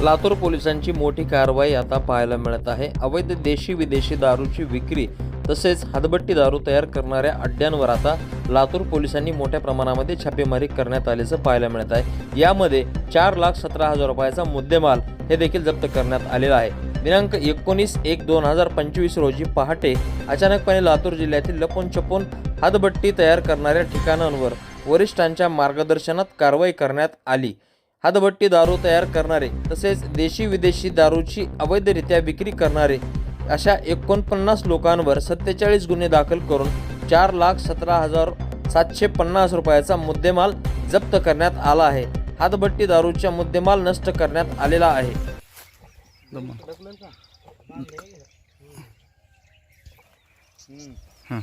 लातूर पोलिसांची मोठी कारवाई आता पाहायला मिळत आहे. अवैध देशी विदेशी दारूची विक्री तसेच हातभट्टी दारू तयार करणाऱ्या अड्ड्यांवर आता लातूर पोलिसांनी मोठ्या प्रमाणामध्ये छापेमारी करण्यात आल्याचं पाहायला मिळत आहे. यामध्ये चार लाख सतरा हजार रुपयाचा मुद्देमाल हे देखील जप्त करण्यात आलेला आहे. दिनांक एकोणीस एक दोन हजार पंचवीस रोजी पहाटे अचानकपणे लातूर जिल्ह्यातील लपून छपून हातभट्टी तयार करणाऱ्या ठिकाणांवर वरिष्ठांच्या मार्गदर्शनात कारवाई करण्यात आली. हातभट्टी दारू तयार करणारे तसेच देशी विदेशी दारूची अवैधरित्या विक्री करणारे अशा एकोणपन्नास लोकांवर सत्तेचाळीस गुन्हे दाखल करून चार लाख सतरा हजार सातशे पन्नास रुपयाचा मुद्देमाल जप्त करण्यात आला आहे. हातभट्टी दारूचा मुद्देमाल नष्ट करण्यात आलेला आहे. हां.